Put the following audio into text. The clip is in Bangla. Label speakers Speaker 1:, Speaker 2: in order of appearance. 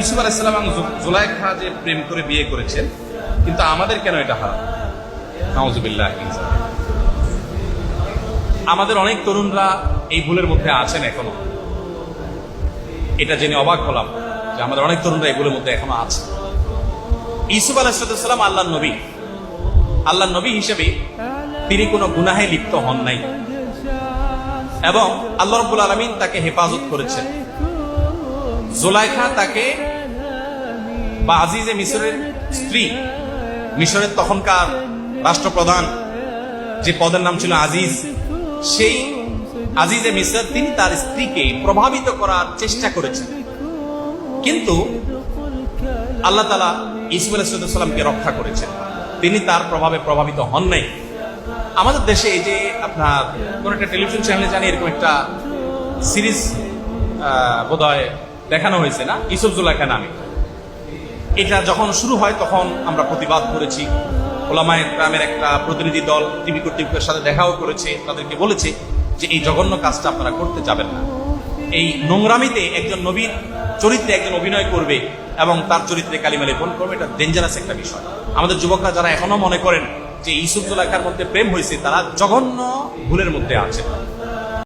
Speaker 1: ইসুফ ইসলাম জুলাইখা যে প্রেম করে বিয়ে করেছেন, কিন্তু আমাদের কেন এটা হারাম? আমাদের অনেক তরুণরা এই ভুলের মধ্যে আছেন এখনও। এটা জেনে অবাক হলাম যে আমাদের অনেক তরুণরা এই ভুলের মধ্যে এখনও আছে। ইসুফ আলাহাম আল্লাহ নবী। আল্লাহ নবী হিসেবে তিনি কোনো গুনাহে লিপ্ত হন নাই। এবং আল্লাহ রব্বুল আলমিন তাকে হেফাজত করেছেন। জোলাইখা তাকে বা আজিজে মিশরের স্ত্রী, মিশরের তখনকার রাষ্ট্রপ্রধান যে পদের নাম ছিল আজিজ, সেই আজিজে মিশর তিনি তার স্ত্রীকে প্রভাবিত করার চেষ্টা করেছেন। কিন্তু আল্লাহ তালা ইসুফ আলাইসাল্লামকে রক্ষা করেছেন। তিনি তার প্রভাবে প্রভাবিত হন নাই। আমাদের দেশে এই যে আপনার কোন একটা টেলিভিশন চ্যানেলে জানি এরকম একটা সিরিজ বোধহয় দেখানো হয়েছে না? ইসুফ জুলাইখা নামে। এটা যখন শুরু হয়, তখন আমরা প্রতিবাদ করেছি। ওলামায়ের গ্রামের একটা প্রতিনিধি দল টিভি কর্তৃপক্ষের সাথে দেখাও করেছে, তাদেরকে বলেছে যে এই জঘন্য কাজটা আপনারা করতে যাবেন না। এই নোংরামিতে একজন নবীর চরিত্রে একজন অভিনয় করবে এবং তার চরিত্রে কালিমা লেপন করবে, এটা ডেঞ্জারাস একটা বিষয়। আমাদের যুবকরা যারা এখনও মনে করেন যে ইসুফ জুলাইখার মধ্যে প্রেম হয়েছে তারা জঘন্য ভুলের মধ্যে আছে।